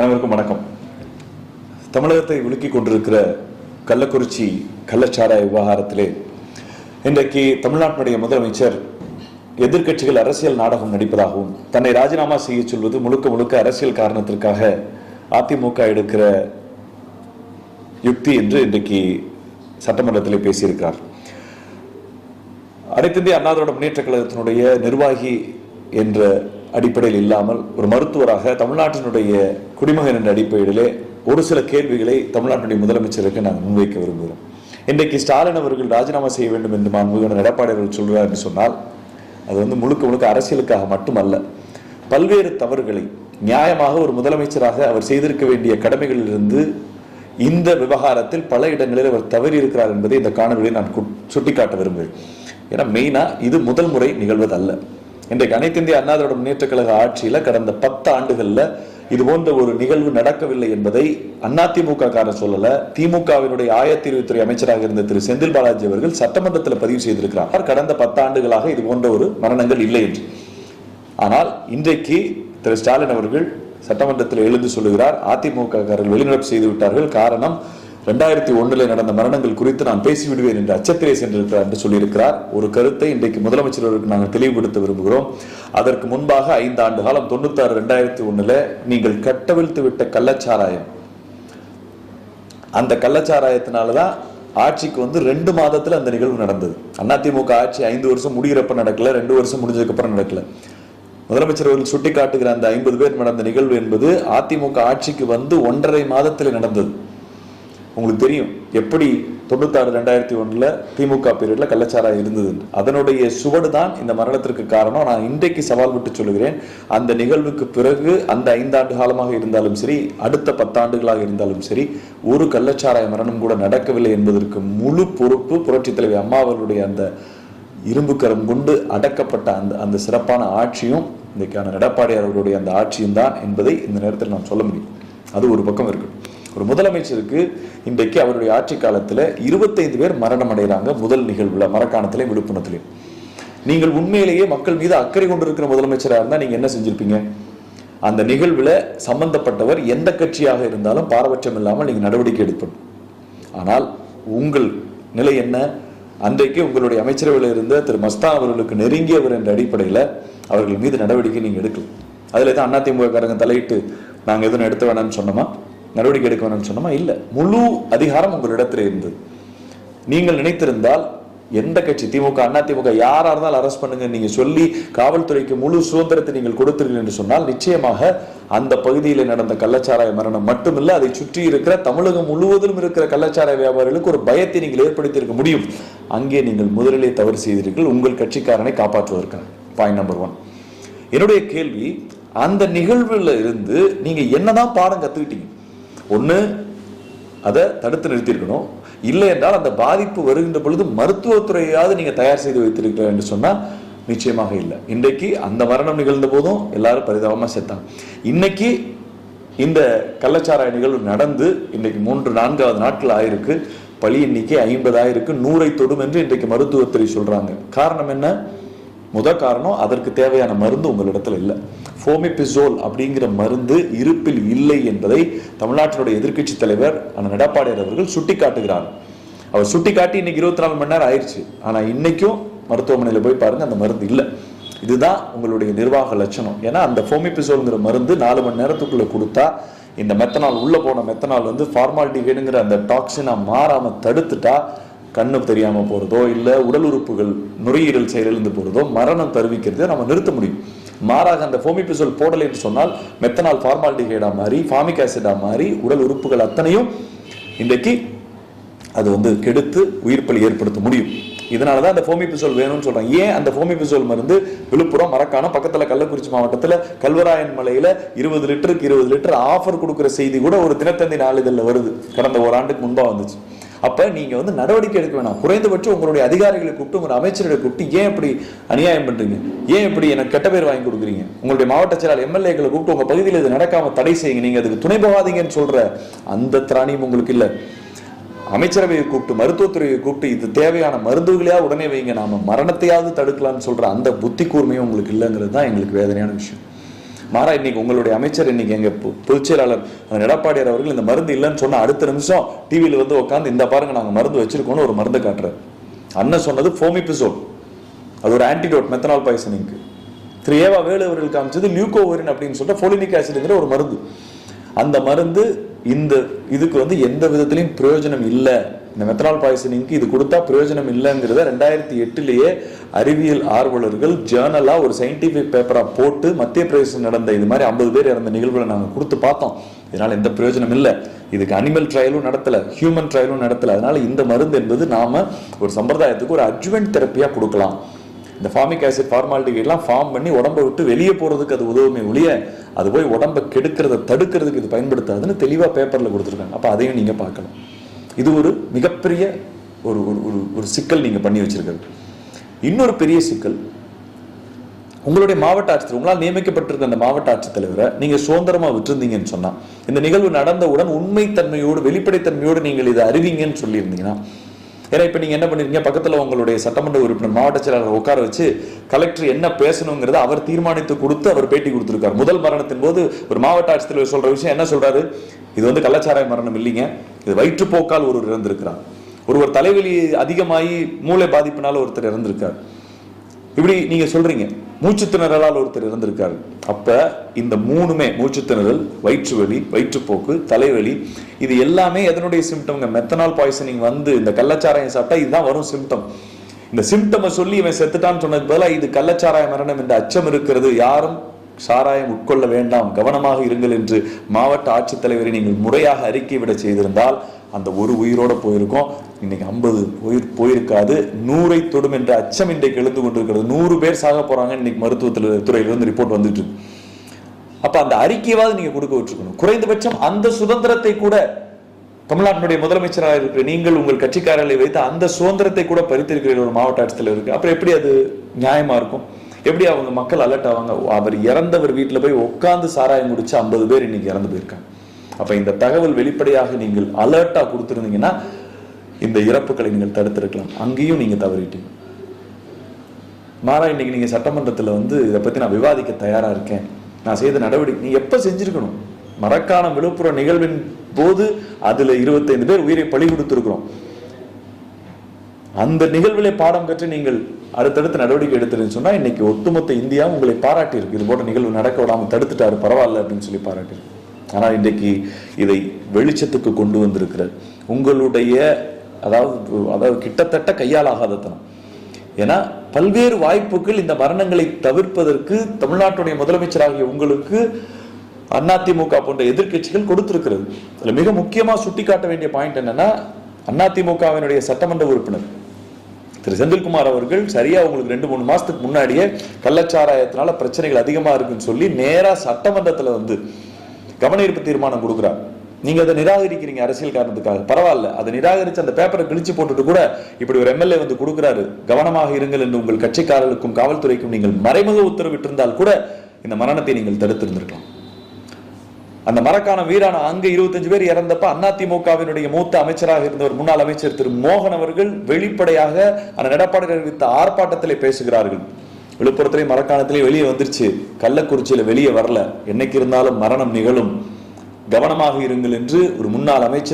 அனைவருக்கும் வணக்கம். தமிழகத்தை உலுக்கிக் கொண்டிருக்கிற கள்ளக்குறிச்சி கள்ளச்சாராய விவகாரத்திலே இன்றைக்கு தமிழ்நாட்டினுடைய முதலமைச்சர் எதிர்க்கட்சிகள் அரசியல் நாடகம் நடிப்பதாகவும் தன்னை ராஜினாமா செய்ய சொல்வது முழுக்க முழுக்க அரசியல் காரணத்திற்காக அதிமுக எடுக்கிற யுக்தி என்று இன்றைக்கு சட்டமன்றத்தில் பேசியிருக்கிறார். அனைத்திந்திய அண்ணா திராவிட முன்னேற்ற கழகத்தினுடைய நிர்வாகி என்ற அடிப்படையில் இல்லாமல் ஒரு மருத்துவராக தமிழ்நாட்டினுடைய குடிமகன் என்ற அடிப்படையிலே ஒரு சில கேள்விகளை தமிழ்நாட்டுடைய முதலமைச்சருக்கு நாங்கள் முன்வைக்க விரும்புகிறோம். இன்றைக்கு ஸ்டாலின் அவர்கள் ராஜினாமா செய்ய வேண்டும் என்று மாண்புமிகு எடப்பாடி அவர்கள் சொல்கிறார் என்று சொன்னால் அது வந்து முழுக்க முழுக்க அரசியலுக்காக மட்டுமல்ல பல்வேறு தவறுகளை நியாயமாக ஒரு முதலமைச்சராக அவர் செய்திருக்க வேண்டிய கடமைகளிலிருந்து இந்த விவகாரத்தில் பல இடங்களில் அவர் தவறி இருக்கிறார் என்பதை இந்த காணொலியை நான் சுட்டிக்காட்ட விரும்புகிறேன். ஏன்னா மெயினா இது முதல் முறை நிகழ்வது அல்ல இன்றைக்கு அனைத்து இந்திய அண்ணா திராவிட முன்னேற்ற கழக ஆட்சியில கடந்த பத்து ஆண்டுகளில் இது போன்ற ஒரு நிகழ்வு நடக்கவில்லை என்பதை அதிமுக காரர் சொல்லல. திமுகவினுடைய ஆயத்தீர்வுத்துறை அமைச்சராக இருந்த திரு செந்தில் பாலாஜி அவர்கள் சட்டமன்றத்தில் பதிவு செய்திருக்கிறார். கடந்த பத்து ஆண்டுகளாக இது போன்ற ஒரு மரணங்கள் இல்லை என்று. ஆனால் இன்றைக்கு திரு ஸ்டாலின் அவர்கள் சட்டமன்றத்தில் எழுந்து சொல்லுகிறார். அதிமுக காரர்கள் வெளிநடப்பு செய்து விட்டார்கள். காரணம் ரெண்டாயிரத்தி ஒண்ணுல நடந்த மரணங்கள் குறித்து நான் பேசிவிடுவேன் என்று அச்சத்திலே சென்றிருக்கிறார் என்று சொல்லியிருக்கிறார். ஒரு கருத்தை இன்றைக்கு முதலமைச்சர் அவருக்கு நாங்கள் தெளிவுபடுத்த விரும்புகிறோம். அதற்கு முன்பாக ஐந்து ஆண்டு காலம் தொண்ணூத்தாறு ரெண்டாயிரத்தி ஒண்ணுல நீங்கள் கட்டவிழ்த்து விட்ட கள்ளச்சாராயம். அந்த கள்ளச்சாராயத்தினால தான் ஆட்சிக்கு வந்து ரெண்டு மாதத்துல அந்த நிகழ்வு நடந்தது. அதிமுக ஆட்சி ஐந்து வருஷம் முடிகிறப்ப நடக்கல ரெண்டு வருஷம் முடிஞ்சதுக்கு அப்புறம் நடக்கல. முதலமைச்சர் அவர்கள் சுட்டி காட்டுகிற அந்த ஐம்பது பேர் நடந்த நிகழ்வு என்பது அதிமுக ஆட்சிக்கு வந்து ஒன்றரை மாதத்தில் நடந்தது. உங்களுக்கு தெரியும் எப்படி தொண்ணூத்தாறு ரெண்டாயிரத்தி ஒன்றில் திமுக பீரியடில் கள்ளச்சாராயம் இருந்தது அதனுடைய சுவடு தான் இந்த மரணத்திற்கு காரணம். நான் இன்றைக்கு சவால் விட்டு சொல்லுகிறேன். அந்த நிகழ்வுக்கு பிறகு அந்த ஐந்தாண்டு காலமாக இருந்தாலும் சரி அடுத்த பத்தாண்டுகளாக இருந்தாலும் சரி ஒரு கள்ளச்சாராய மரணம் கூட நடக்கவில்லை என்பதற்கு முழு பொறுப்பு புரட்சித் தலைவி அம்மா அவர்களுடைய அந்த இரும்புக்கரம் கொண்டு அடக்கப்பட்ட அந்த அந்த சிறப்பான ஆட்சியும் இன்றைக்கான எடப்பாடியார் அவர்களுடைய அந்த ஆட்சியும் தான் என்பதை இந்த நேரத்தில் நாம் சொல்ல முடியும். அது ஒரு பக்கம் இருக்கு ஒரு முதலமைச்சருக்கு இன்றைக்கு அவருடைய ஆட்சி காலத்துல இருபத்தைந்து பேர் மரணம் அடைகிறாங்க முதல் நிகழ்வுல மரக்காணத்திலையும் விழுப்புணத்திலையும் நீங்கள் உண்மையிலேயே மக்கள் மீது அக்கறை கொண்டிருக்கிற முதலமைச்சராக இருந்தால் நீங்கள் என்ன செஞ்சிருப்பீங்க? அந்த நிகழ்வுல சம்பந்தப்பட்டவர் எந்த கட்சியாக இருந்தாலும் பாரபட்சம் இல்லாமல் நீங்கள் நடவடிக்கை எடுப்பணும். ஆனால் உங்கள் நிலை என்ன? அன்றைக்கு உங்களுடைய அமைச்சரவையில் இருந்த திரு மஸ்தான் அவர்களுக்கு நெருங்கியவர் என்ற அடிப்படையில் அவர்கள் மீது நடவடிக்கை நீங்கள் எடுக்கலாம். அதுல தான் அதிமுக காரங்க தலையிட்டு நாங்கள் எதுவும் எடுத்து வேணாம்னு சொன்னோமா? நடவடிக்கை எடுக்க வேணாம்னு சொன்னோமா? இல்லை. முழு அதிகாரம் உங்களிடத்தில் இருந்தது. நீங்கள் நினைத்திருந்தால் எந்த கட்சி? திமுக அண்ணா திமுக யாரா இருந்தாலும் அரெஸ்ட் பண்ணுங்க நீங்க சொல்லி காவல்துறைக்கு முழு சுதந்திரத்தை நீங்கள் கொடுத்தீர்கள் என்று சொன்னால் நிச்சயமாக அந்த பகுதியில் நடந்த கள்ளச்சாராய மரணம் மட்டுமில்ல அதை சுற்றி இருக்கிற தமிழகம் முழுவதிலும் இருக்கிற கள்ளச்சாராய வியாபாரிகளுக்கு ஒரு பயத்தை நீங்கள் ஏற்படுத்தி இருக்க முடியும். அங்கே நீங்கள் முதலிலே தவறு செய்தீர்கள். உங்கள் கட்சிக்காரனை காப்பாற்றுவதற்காக. பாயிண்ட் நம்பர் ஒன் என்னுடைய கேள்வி அந்த நிகழ்வுல இருந்து நீங்க என்னதான் பாடம் கத்துக்கிட்டீங்க? ஒன்று அதை தடுத்து நிறுத்தியிருக்கணும். இல்லை என்றால் அந்த பாதிப்பு வருகின்ற பொழுது மருத்துவத்துறையாவது நீங்கள் தயார் செய்து வைத்திருக்கிறீர்கள் என்று சொன்னால் நிச்சயமாக இல்லை. இன்றைக்கு அந்த மரணம் நிகழ்ந்த போதும் எல்லாரும் பரிதாபமாக செத்தாங்க இன்னைக்கு இந்த கள்ளச்சாராய நிகழ்வு நடந்து இன்றைக்கு மூன்று நான்காவது நாட்கள் ஆயிருக்கு. பழி எண்ணிக்கை ஐம்பதாயிருக்கு. நூறை தொடும் என்று இன்றைக்கு மருத்துவத்துறை சொல்கிறாங்க காரணம் என்ன? முத காரணம் அதற்கு தேவையான மருந்து உங்களிடத்தில் இல்லை. ஃபோமிபிசோல் அப்படிங்கிற மருந்து இருப்பில் இல்லை என்பதை தமிழ்நாட்டினுடைய எதிர்க்கட்சி தலைவர் அண்ணன் எடப்பாடியார் அவர்கள் சுட்டிக்காட்டுகிறார். அவர் சுட்டிக்காட்டி இன்னைக்கு இருபத்தி நாலு மணி நேரம் ஆயிடுச்சு ஆனால் இன்னைக்கும் மருத்துவமனையில் போய் பாருங்க அந்த மருந்து இல்லை. இதுதான் உங்களுடைய நிர்வாக லட்சணம். ஏன்னா அந்த ஃபோமிபிசோல்ங்கிற மருந்து நாலு மணி நேரத்துக்குள்ளே கொடுத்தா இந்த மெத்தனால் உள்ளே போன மெத்தனால் வந்து ஃபார்மாலிட்டிகிற அந்த டாக்ஸினா மாறாமல் தடுத்துட்டா கண்ணு தெரியாமல் போறதோ இல்லை உடல் உறுப்புகள் நுரையீரல் செயலிழந்து போறதோ மரணம் தருவிக்கிறதை நம்ம நிறுத்த முடியும். மாறாக அந்த ஃபோமிபிசோல் போடலை என்று சொன்னால் மெத்தனால் ஃபார்மால்டிஹைடா மாறி ஃபார்மிக் ஆசிடாக மாறி உடல் உறுப்புகள் அத்தனையும் இன்றைக்கு அது வந்து கெடுத்து உயிர்ப்பலி ஏற்படுத்த முடியும். இதனால தான் அந்த ஃபோமிபிசோல் வேணும்னு சொல்றாங்க. ஏன் அந்த ஃபோமிபிசோல் மருந்து விழுப்புரம் மரக்காணம் பக்கத்துல கள்ளக்குறிச்சி மாவட்டத்தில் கல்வராயன் மலையில இருபது லிட்டருக்கு இருபது லிட்டர் ஆஃபர் கொடுக்குற செய்தி கூட ஒரு தினத்தந்தி நாளிதழில் வருது. கடந்த ஓராண்டுக்கு முன்பாக வந்துச்சு. அப்போ நீங்கள் வந்து நடவடிக்கை எடுக்க வேணாம். குறைந்தபட்சம் உங்களுடைய அதிகாரிகளை கூப்பிட்டு உங்கள் அமைச்சர்களை கூப்பிட்டு ஏன் இப்படி அநியாயம் பண்ணுறீங்க ஏன் இப்படி எனக்கு கெட்ட பேர் வாங்கி கொடுக்குறீங்க? உங்களுடைய மாவட்ட செயலாளர் எம்எல்ஏக்களை கூப்பிட்டு உங்கள் பகுதியில் இது நடக்காம தடை செய்யுங்க. நீங்கள் அதுக்கு துணை போகாதீங்கன்னு சொல்கிற அந்த திராணியும் உங்களுக்கு இல்லை. அமைச்சரவையை கூப்பிட்டு மருத்துவத்துறையை கூப்பிட்டு இது தேவையான மருந்துகளையா உடனே வைங்க. நாம மரணத்தையாவது தடுக்கலாம்னு சொல்ற அந்த புத்தி கூர்மையும் உங்களுக்கு இல்லைங்கிறது தான் எங்களுக்கு வேதனையான விஷயம். மாறா இன்னைக்கு உங்களுடைய அமைச்சர் இன்னைக்கு எங்க பொ- பொதுச் செயலாளர் எடப்பாடியார் அவர்கள் இந்த மருந்து இல்லைன்னு சொன்ன அடுத்த நிமிஷம் டிவியில வந்து உட்காந்து இந்த பாருங்க நாங்க மருந்து வச்சிருக்கோம்னு ஒரு மருந்து காட்டுறாரு. அண்ணன் சொன்னது ஃபோமிபிசோல். அது ஒரு ஆன்டிடோட் மெத்தனால் பாய்சனிங்க்கு திரு. ஏவா வேலு அவர்கள் காமிச்சது லியூகோவரின் அப்படின்னு சொல்லிட்டு ஃபோலினிக் ஆசிட்ங்கிற ஒரு மருந்து. அந்த மருந்து இந்த இதுக்கு வந்து எந்த விதத்திலையும் பிரயோஜனம் இல்லை இந்த மெத்தனால் பாய்சனிங்க்கு இது கொடுத்தா பிரயோஜனம் இல்லைங்கிறத ரெண்டாயிரத்தி எட்டுலேயே அறிவியல் ஆர்வலர்கள் ஜேர்னலாக ஒரு சயின்டிஃபிக் பேப்பராக போட்டு மத்திய பிரதேசம் நடந்த இது மாதிரி ஐம்பது பேர் இறந்த நிகழ்வுகளை நாங்கள் கொடுத்து பார்த்தோம். இதனால எந்த பிரயோஜனம் இல்லை. இதுக்கு அனிமல் ட்ரையலும் நடத்தலை ஹியூமன் ட்ரையலும் நடத்தலை. அதனால் இந்த மருந்து என்பது நாம ஒரு சம்பிரதாயத்துக்கு ஒரு அட்ஜுவன்ட் தெரப்பியா கொடுக்கலாம். இந்த ஃபார்மிக் ஆசிட் ஃபார்மாலிட்டிகெல்லாம் ஃபார்ம் பண்ணி உடம்பை விட்டு வெளியே போறதுக்கு அது உதவுமே ஒழிய அது போய் உடம்பை கெடுக்கிறத தடுக்கிறதுக்கு இது பயன்படுத்தாதுன்னு தெளிவாக பேப்பர்ல கொடுத்துருக்காங்க. அப்போ அதையும் நீங்க பார்க்கலாம் இது ஒரு மிகப்பெரிய ஒரு ஒரு ஒரு ஒரு சிக்கல் நீங்கள் பண்ணி வச்சிருக்கிறது. இன்னொரு பெரிய சிக்கல் உங்களுடைய மாவட்ட ஆட்சித்தலைவர் உங்களால் நியமிக்கப்பட்டிருக்க அந்த மாவட்ட ஆட்சித்தலைவரை நீங்கள் சுதந்திரமாக விட்டுருந்தீங்கன்னு சொன்னால் இந்த நிகழ்வு நடந்தவுடன் உண்மைத்தன்மையோடு வெளிப்படைத்தன்மையோடு நீங்கள் இதை அறிவிங்கன்னு சொல்லியிருந்தீங்கன்னா ஏன்னா இப்போ நீங்கள் என்ன பண்ணிருக்கீங்க? பக்கத்தில் உங்களுடைய சட்டமன்ற உறுப்பினர் மாவட்ட செயலாளர் உட்கார வச்சு கலெக்டர் என்ன பேசணுங்கிறத அவர் தீர்மானித்து கொடுத்து அவர் பேட்டி கொடுத்துருக்கார். முதல் மரணத்தின் போது ஒரு மாவட்ட ஆட்சித்தலைவர் சொல்கிற விஷயம் என்ன சொல்கிறாரு இது வந்து கள்ளச்சாராய மரணம் இல்லைங்க. இது வயிற்றுப்போக்கால் ஒருவர் இறந்திருக்கிறார். ஒருவர் தலைவலி அதிகமாகி மூளை பாதிப்பினால ஒருத்தர் இறந்திருக்கார். இப்படி நீங்க சொல்றீங்க மூச்சு திணறலால் ஒருத்தர் இறந்திருக்காரு. அப்ப இந்த மூணுமே மூச்சு திணறல் வயிற்று வலி வயிற்றுப்போக்கு தலைவலி இது எல்லாமே எதனுடைய சிம்டம்ங்க மெத்தனால் பாய்சனிங் வந்து இந்த கள்ளச்சாராயம் சாப்பிட்டா இதுதான் வரும் சிம்டம் இந்த சிம்டமை சொல்லி இவன் செத்துட்டான்னு சொன்னதுக்கு பதிலாக இது கள்ளச்சாராய மரணம் என்ற அச்சம் இருக்கிறது. யாரும் சாராயம் உட்கொள்ள வேண்டாம் கவனமாக இருங்கள் என்று மாவட்ட ஆட்சித்தலைவரை நீங்கள் முறையாக அறிக்கை விட செய்திருந்தால் அந்த ஒரு உயிரோட போயிருக்கும். இன்னைக்கு ஐம்பது உயிர் போயிருக்காது. நூறை தொடும் என்ற அச்சம் இன்றைக்கு எழுந்து கொண்டிருக்கிறது. நூறு பேர் சாக போறாங்க. இன்னைக்கு மருத்துவத்தில் துறையிலிருந்து ரிப்போர்ட் வந்துட்டு இருக்கு. அப்ப அந்த அறிக்கையாவது நீங்க கொடுக்க விட்டுருக்கணும் குறைந்தபட்சம் அந்த சுதந்திரத்தை கூட தமிழ்நாட்டினுடைய முதலமைச்சராக இருக்கிற நீங்கள் உங்கள் கட்சிக்காரர்களை வைத்து அந்த சுதந்திரத்தை கூட பறித்திருக்கிறீர்கள் ஒரு மாவட்ட ஆட்சித்தலைவருக்கு. அப்புறம் எப்படி அது நியாயமா இருக்கும்? எப்படி அவங்க மக்கள் அலர்ட் ஆவாங்க? அவர் இறந்தவர் வீட்டுல போய் உட்கார்ந்து சாராயம் குடிச்சு ஐம்பது பேர் இன்னைக்கு இறந்து போயிருக்காங்க. அப்ப இந்த தகவல் வெளிப்படையாக நீங்கள் அலர்ட்டா கொடுத்திருந்தீங்கன்னா இந்த இறப்புகளை நீங்கள் தடுத்திருக்கலாம். அங்கேயும் நீங்க தவறிட்டீங்க. மாறா இன்னைக்கு நீங்க சட்டமன்றத்துல வந்து இதை பத்தி நான் விவாதிக்க தயாரா இருக்கேன். நான் செய்த நடவடிக்கை நீ எப்ப செஞ்சிருக்கணும்? மரக்காணம் விழுப்புரம் நிகழ்வின் போது அதுல இருபத்தைந்து பேர் உயிரை பழி கொடுத்துருக்குறோம். அந்த நிகழ்விலே பாடம் கற்று நீங்கள் அடுத்தடுத்து நடவடிக்கை எடுத்துருன்னு சொன்னா இன்னைக்கு ஒட்டுமொத்த இந்தியா உங்களை பாராட்டி இருக்கு இது போன்ற நிகழ்வு நடக்க விடாம தடுத்துட்டாரு பரவாயில்ல அப்படின்னு சொல்லி பாராட்டியிருக்கு. ஆனால் இன்றைக்கு இதை வெளிச்சத்துக்கு கொண்டு வந்திருக்கிற உங்களுடைய அதாவது அதாவது கிட்டத்தட்ட கையால் ஆகாதத்தனம் ஏன்னா பல்வேறு வாய்ப்புகள் இந்த மரணங்களை தவிர்ப்பதற்கு தமிழ்நாட்டுடைய முதலமைச்சராகிய உங்களுக்கு அதிமுக போன்ற எதிர்க்கட்சிகள் கொடுத்திருக்கிறது. அதில் மிக முக்கியமாக சுட்டிக்காட்ட வேண்டிய பாயிண்ட் என்னன்னா அதிமுகவினுடைய சட்டமன்ற உறுப்பினர். திரு செந்தில்குமார் அவர்கள் சரியா உங்களுக்கு ரெண்டு மூணு மாசத்துக்கு முன்னாடியே கள்ளச்சாராயத்தினால பிரச்சனைகள் அதிகமா இருக்குன்னு சொல்லி நேரா சட்டமன்றத்துல வந்து கவன ஈர்ப்பு தீர்மானம் கொடுக்குறார். நீங்க அதை நிராகரிக்கிறீங்க அரசியல் காரணத்துக்காக. பரவாயில்ல. அதை நிராகரிச்சு அந்த பேப்பரை கிழிச்சு போட்டுட்டு கூட இப்படி ஒரு எம்எல்ஏ வந்து கொடுக்குறாரு. கவனமாக இருங்கள் என்று உங்கள் கட்சிக்காரர்களுக்கும் காவல்துறைக்கும் நீங்கள் மறைமுக உத்தரவிட்டிருந்தால் கூட இந்த மரணத்தை நீங்கள் தடுத்திருந்திருக்கலாம். அந்த மரக்கான வீரான அங்க இருபத்தஞ்சு பேர் இறந்தப்ப அதிமுகவினுடைய மூத்த அமைச்சராக இருந்தவர் முன்னாள் அமைச்சர் திரு மோகன் அவர்கள் வெளிப்படையாக அந்த நடப்பாடு அறிவித்த ஆர்ப்பாட்டத்திலே பேசுகிறார்கள். விழுப்புரத்திலே மரக்காணத்திலே வெளியே வந்துருச்சு. கள்ளக்குறிச்சியில வெளியே வரல. என்னைக்கு இருந்தாலும் மரணம் நிகழும். கவனமாக இருங்கள் என்று ஒரு முன்னாள் அமைச்சர்